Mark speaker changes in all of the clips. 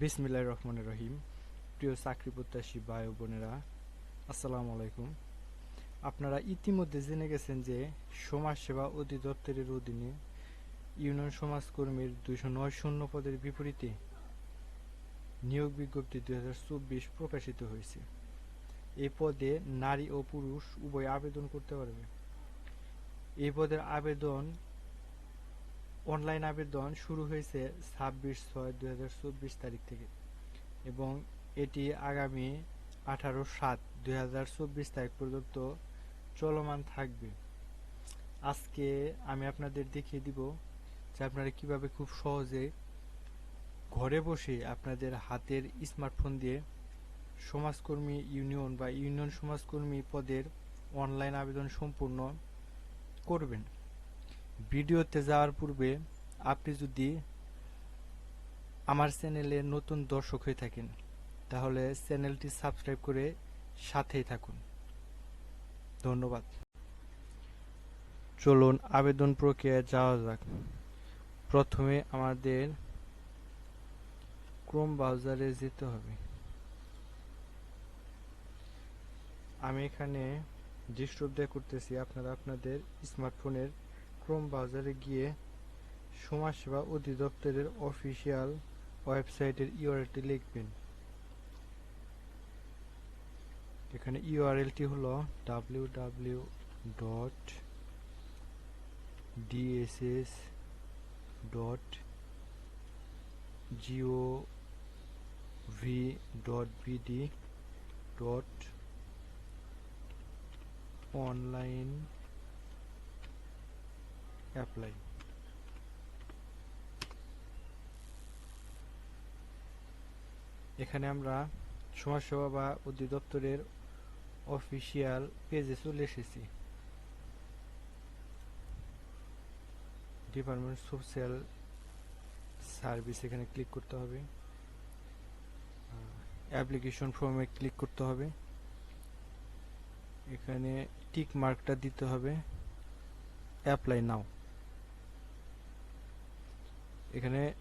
Speaker 1: বিসমিল্লাহ রহমান রহিম। প্রিয় চাকরি প্রত্যাশী ভাই বোনেরা, আসসালামু আলাইকুম। আপনারা ইতিমধ্যে জেনে গেছেন যে সমাজসেবা অধিদপ্তরের অধীনে ইউনিয়ন সমাজকর্মীর দুইশো নয় শূন্য পদের বিপরীতে নিয়োগ বিজ্ঞপ্তি দুই প্রকাশিত হয়েছে। এই পদে নারী ও পুরুষ উভয় আবেদন করতে পারবে। এই পদের আবেদন অনলাইন আবেদন শুরু হয়েছে ছাব্বিশ ছয় চব্বিশ তারিখ থেকে এবং এটি আগামী আঠারো সাত চব্বিশ তারিখ পর্যন্ত চলমান থাকবে। আজকে আমি আপনাদের দেখিয়ে দিব যে আপনারা কীভাবে খুব সহজে ঘরে বসে আপনাদের হাতের স্মার্টফোন দিয়ে সমাজকর্মী ইউনিয়ন বা ইউনিয়ন সমাজকর্মী পদের অনলাইন আবেদন সম্পূর্ণ করবেন। ভিডিওতে যাওয়ার পূর্বে আপনি যদি আমার চ্যানেলে নতুন দর্শক হয়ে থাকেন, তাহলে চ্যানেলটি সাবস্ক্রাইব করে সাথেই থাকুন। ধন্যবাদ। চলুন আবেদন প্রক্রিয়ায় যাওয়া যাক। প্রথমে আমাদের ক্রোম ব্রাউজারে যেতে হবে। আমি এখানে ডিস্টার্ব দেয়া করতেছি, আপনারা আপনাদের স্মার্টফোনের ক্রোম ব্রাউজারে গিয়ে সমাজসেবা অধিদপ্তরের অফিসিয়াল ওয়েবসাইটের ইউআরএলটি লিখবেন। এখানে ইউআরএলটি হলো W W dot DSS dot G O V dot BD dot online apply. এখানে আমরা সমাজসেবা বা অধিদপ্তরের অফিসিয়াল পেজে চলে এসেছি। ডিপার্টমেন্ট সোশ্যাল সার্ভিস এখানে ক্লিক করতে হবে। অ্যাপ্লিকেশন ফর্মে ক্লিক করতে হবে। এখানে টিক মার্কটা দিতে হবে। Apply now. এখানে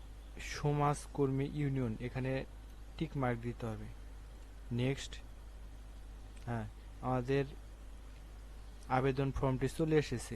Speaker 1: সমাজকর্মী ইউনিয়ন, এখানে টিক মার্ক দিতে হবে। নেক্সট হ্যাঁ আমাদের আবেদন ফর্মটি চলে এসেছে।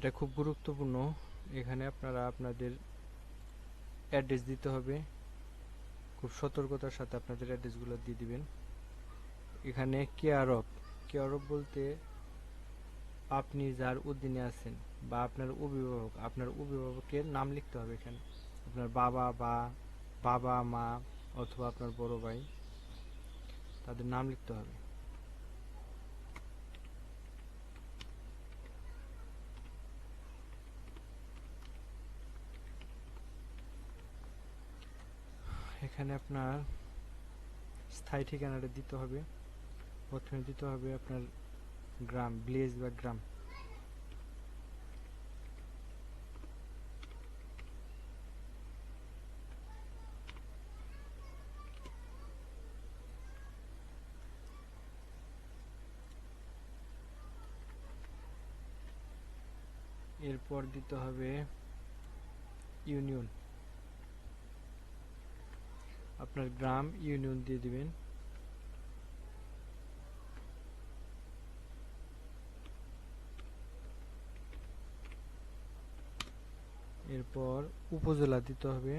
Speaker 1: এটা খুব গুরুত্বপূর্ণ। এখানে আপনারা আপনাদের অ্যাড্রেস দিতে হবে। খুব সতর্কতার সাথে আপনাদের অ্যাড্রেসগুলো দিয়ে দিবেন। এখানে কেয়ার অফ কেয়ার অফ বলতে আপনি যার অধীনে আছেন বা আপনার অভিভাবক, আপনার অভিভাবকের নাম লিখতে হবে এখানে। আপনার বাবা বা বাবা, মা অথবা আপনার বড় ভাই, তাদের নাম লিখতে হবে। এখানে আপনার স্থায়ী ঠিকানাটা দিতে হবে। প্রথমে দিতে হবে আপনার গ্রাম, ভিলেজ বা গ্রাম। এরপর দিতে হবে ইউনিয়ন। আপনার গ্রাম ইউনিয়ন দিয়ে দিবেন। এরপর উপজেলা দিতে হবে।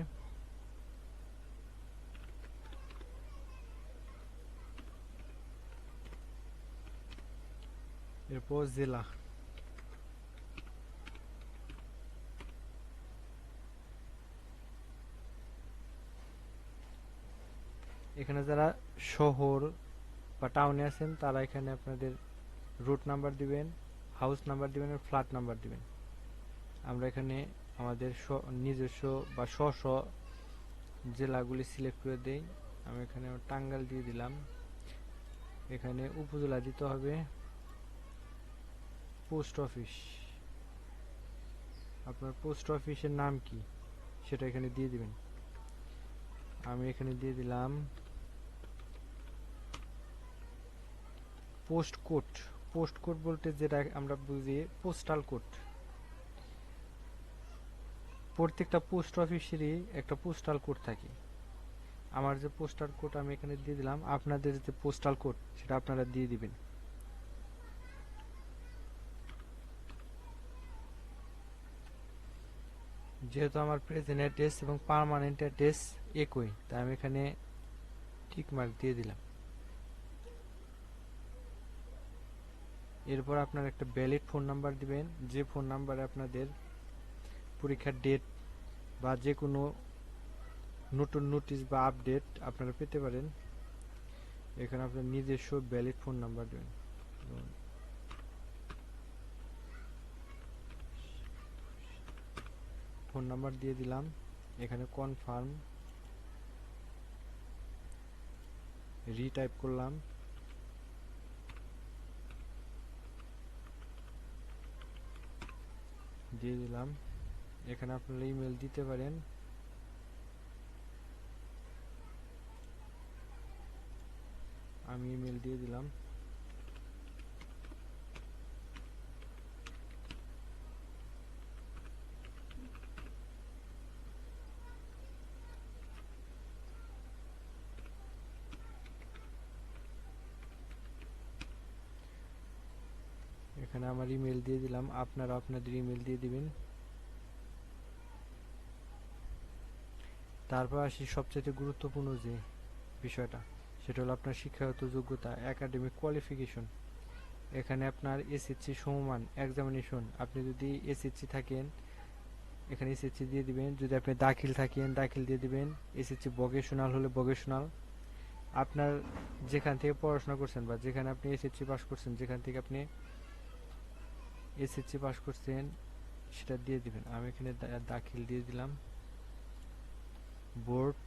Speaker 1: এরপর জেলা। এখানে যারা শহর বা টাউনে আছেন, তারা এখানে আপনাদের রুট নাম্বার দিবেন হাউস নাম্বার দিবেন আর ফ্ল্যাট নাম্বার দিবেন। আমরা এখানে আমাদের স্ব- নিজস্ব বা স্ব স্ব জেলাগুলি সিলেক্ট করে দেই। আমি এখানে আমার টাঙ্গাইল দিয়ে দিলাম। এখানে উপজেলা দিতে হবে পোস্ট অফিস আপনার পোস্ট অফিসের নাম কি? সেটা এখানে দিয়ে দিবেন। আমি এখানে দিয়ে দিলাম পোস্ট কোড পোস্ট কোড বলতে যেটা আমরা বুঝি পোস্টাল কোড প্রত্যেকটা পোস্ট অফিসেরই একটা পোস্টাল কোড থাকে। আমার যে পোস্টাল কোড আমি এখানে দিয়ে দিলাম, আপনাদের যে পোস্টাল কোড সেটা আপনারা দিয়ে দিবেন। যেহেতু আমার প্রেজেন্ট অ্যাড্রেস এবং পার্মানেন্ট অ্যাড্রেস একই, তাই আমি এখানে টিক মার্ক দিয়ে দিলাম। এরপর আপনার একটা ভ্যালিড ফোন নাম্বার দিবেন। যে ফোন নাম্বারে আপনাদের পরীক্ষার ডেট বা যে কোনো নতুন নোটিশ বা আপডেট আপনারা পেতে পারেন। এখানে আপনার নিজস্ব ভ্যালিড ফোন নাম্বার দেবেন। ফোন নাম্বার দিয়ে দিলাম। এখানে কনফার্ম রিটাইপ করলাম। দিয়ে দিলাম। এখানে আপনারা ইমেল দিতে পারেন। আমি ইমেল দিয়ে দিলাম। এখানে আমার ইমেল দিয়ে দিলাম। আপনারা আপনাদের ইমেল দিয়ে দিবেন। তারপর আসি সবচেয়ে গুরুত্বপূর্ণ যে বিষয়টা, সেটা হলো আপনার শিক্ষাগত যোগ্যতা একাডেমিক কোয়ালিফিকেশন এখানে আপনার এসএসসি সমমান এক্সামিনেশন আপনি যদি এসএসসি থাকেন, এখানে এসএসসি দিয়ে দিবেন। যদি আপনি দাখিল থাকেন, দাখিল দিয়ে দিবেন। এসএসসি ভোকেশনাল হলে ভোকেশনাল আপনার যেখান থেকে পড়াশোনা করছেন বা যেখানে আপনি এসএসসি পাস করছেন, যেখান থেকে আপনি এসএসসি পাস করছেন, সেটা দিয়ে দিবেন। আমি এখানে দাখিল দিয়ে দিলাম। বোর্ড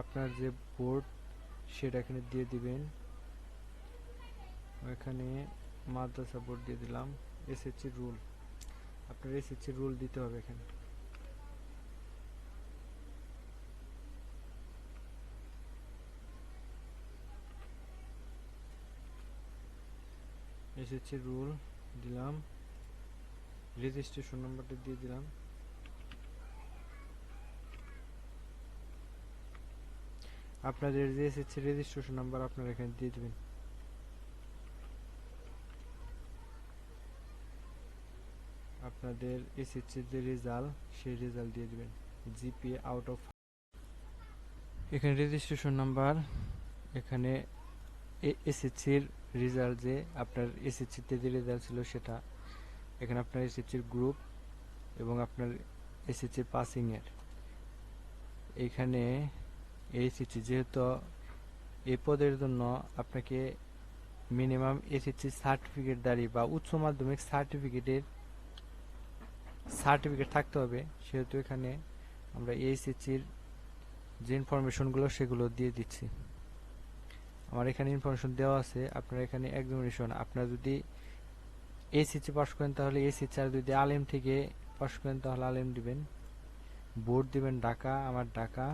Speaker 1: আপনার যে বোর্ড সেটা এখানে দিয়ে দিবেন। এখানে মাদ্রাসা বোর্ড দিয়ে দিলাম। এসএসসি রুল আপনার এসএসসি রুল দিতে হবে এখানে। এসএসসি রুল, দিলাম। রেজিস্ট্রেশন নাম্বারটা দিয়ে দিলাম। আপনাদের যে এসএসসি রেজিস্ট্রেশন নাম্বার আপনারা এখানে দিয়ে দিবেন। আপনাদের এসএসসির যে রেজাল্ট, সেই রেজাল্ট দিয়ে দিবেন। জিপিএ আউট অফ এখানে রেজিস্ট্রেশন নাম্বার এখানে এসএসসির রেজাল্ট যে আপনার এসএসসিতে যে রেজাল্ট ছিল সেটা, এখানে আপনার এসএসসির গ্রুপ এবং আপনার এসএসসির পাসিংয়ের এখানে এসএসসি যেহেতু এই পদের জন্য আপনাকে মিনিমাম এসএসসি সার্টিফিকেট দাঁড়ি বা উচ্চ মাধ্যমিক সার্টিফিকেটের সার্টিফিকেট থাকতে হবে, সেহেতু এখানে আমরা এইচএসসির যে ইনফরমেশনগুলো সেগুলো দিয়ে দিচ্ছি। আমার এখানে ইনফরমেশন দেওয়া আছে, আপনার এখানে এক্সামিনেশন আপনারা যদি এসএসসি পাস করেন, তাহলে এসএসসি আর যদি আলেম থেকে পাস করেন, তাহলে আলেম দিবেন। বোর্ড দিবেন ঢাকা, আমার ঢাকা।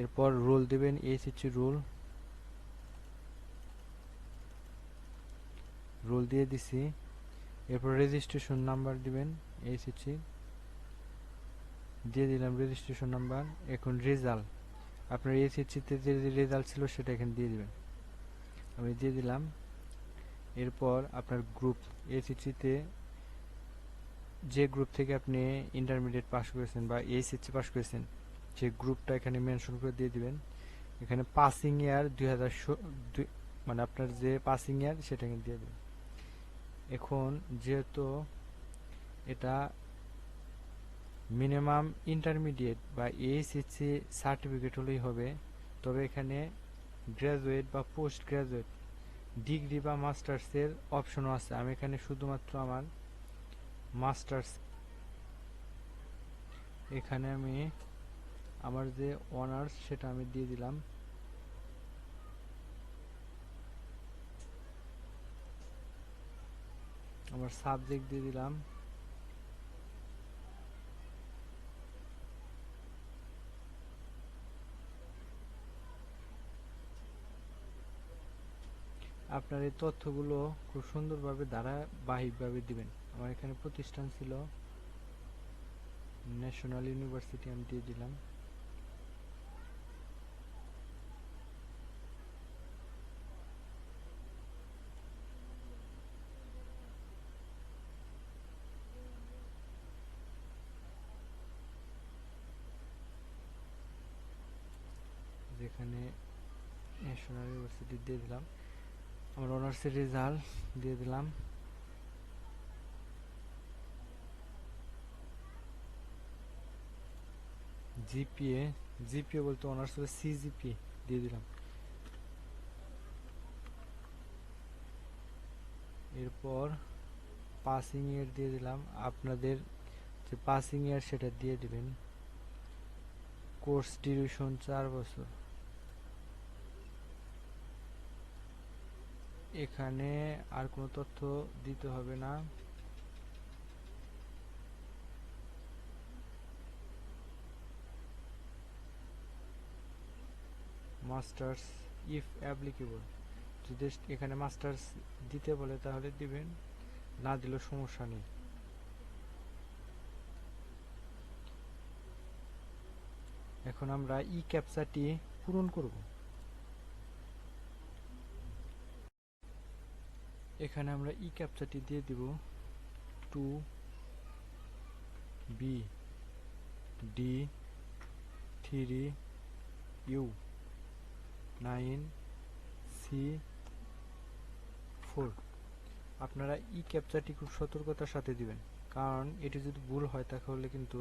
Speaker 1: এরপর রোল দিবেন এসএসসি রোল রোল দিয়ে দিছি। এরপর রেজিস্ট্রেশন নাম্বার দিবেন এসএসসি দিয়ে দিলাম রেজিস্ট্রেশন নাম্বার এখন রেজাল্ট। আপনার এসএসসিতে যে রেজাল্ট ছিল সেটা এখানে দিয়ে দিবেন। আমি দিয়ে দিলাম। এরপর আপনার গ্রুপ এসএসসিতে যে গ্রুপ থেকে আপনি ইন্টারমিডিয়েট পাস করেছেন বা এইচএসসি পাস করেছেন সেই গ্রুপটা এখানে মেনশন করে দিয়ে দিবেন। এখানে পাসিং ইয়ার দুই হাজার মানে আপনার যে পাসিং ইয়ার সেটা এখানে দিয়ে দেবেন। এখন যেহেতু এটা মিনিমাম ইন্টারমিডিয়েট বা এইচএসসি সার্টিফিকেট হলেই হবে। তবে এখানে গ্র্যাজুয়েট বা পোস্ট গ্র্যাজুয়েট ডিগ্রি বা মাস্টার্সের অপশনও আছে। আমি এখানে শুধুমাত্র আমার মাস্টার্স। এখানে আমি আমার যে অনার্স, সেটা আমি দিয়ে দিলাম। আমার সাবজেক্ট দিয়ে দিলাম। আপনার এই তথ্যগুলো খুব সুন্দরভাবে ধারাবাহিকভাবে দিবেন। আমার এখানে প্রতিষ্ঠান ছিল ন্যাশনাল ইউনিভার্সিটি আমি দিয়ে দিলাম। যেখানে ন্যাশনাল ইউনিভার্সিটি দিয়ে দিলাম। আমার অনার্সের রেজাল্ট দিয়ে দিলাম। জিপিএ জিপিএ বলতে অনার্স হলে সিজিপি দিয়ে দিলাম। এরপর পাসিং ইয়ার দিয়ে দিলাম। আপনাদের যে পাসিং ইয়ার সেটা দিয়ে দিবেন। কোর্স ডিউরেশন চার বছর। এখানে আর কোনো তথ্য দিতে হবে না। মাস্টার্স ইফ অ্যাপ্লিকেবল যদি এখানে মাস্টার্স দিতে বলে তাহলে দিবেন, না দিলেও সমস্যা নেই। এখন আমরা ই ক্যাপচাটি পূরণ করব। এখানে আমরা ই ক্যাপচাটি দিয়ে দিব two B D three U nine C four আপনারা ই ক্যাপচারটি খুব সতর্কতার সাথে দিবেন, কারণ এটি যদি ভুল হয় তাহলে কিন্তু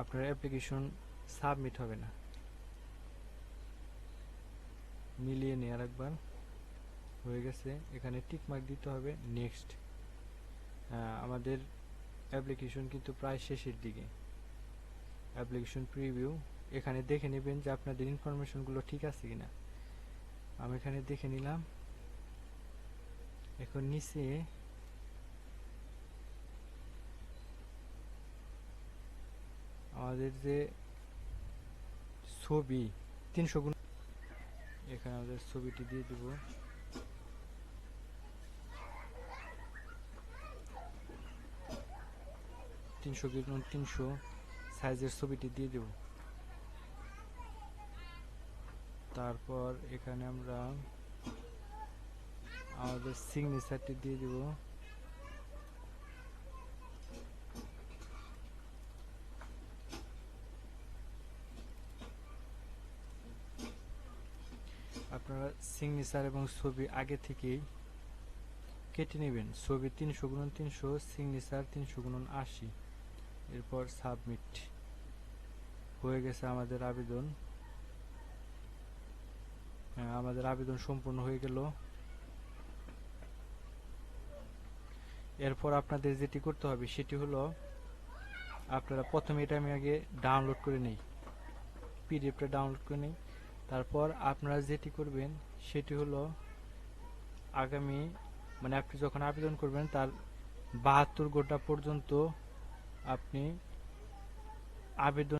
Speaker 1: আপনার অ্যাপ্লিকেশন সাবমিট হবে না। মিলিয়ে নেওয়ার আরেকবার হয়ে গেছে। এখানে টিক মার্ক দিতে হবে নেক্সট আমাদের অ্যাপ্লিকেশন কিন্তু প্রায় শেষের দিকে। অ্যাপ্লিকেশন প্রিভিউ এখানে দেখে নেবেন যে আপনাদের ইনফরমেশনগুলো ঠিক আছে কিনা। আমি এখানে দেখে নিলাম। এখন নিচে আমাদের যে ছবি, তিনশো গুণ এখানে আমাদের ছবিটি দিয়ে দেব। তিনশো তিনশো সাইজের ছবিটি দিয়ে দেব। তারপর এখানে আমরা আমাদের সিগনেচারটি দিয়ে দেব। আপনারা সিগনেচার এবং ছবি আগে থেকেই কেটে নেবেন। ছবি তিনশো গুণন তিনশো সিগনেচার তিনশো গুণন আশি। এরপর সাবমিট হয়ে গেছে আমাদের আবেদন। হ্যাঁ, আমাদের আবেদন সম্পূর্ণ হয়ে গেল। এরপর আপনাদের যেটি করতে হবে সেটি হলো আপনারা প্রথমে এটা আমি আগে ডাউনলোড করে নেই পিডিএফটা ডাউনলোড করে নেই। তারপর আপনারা যেটি করবেন সেটি হলো আগামী মানে আপনি যখন আবেদন করবেন তার বাহাত্তর ঘণ্টা পর্যন্ত আপনি আবেদন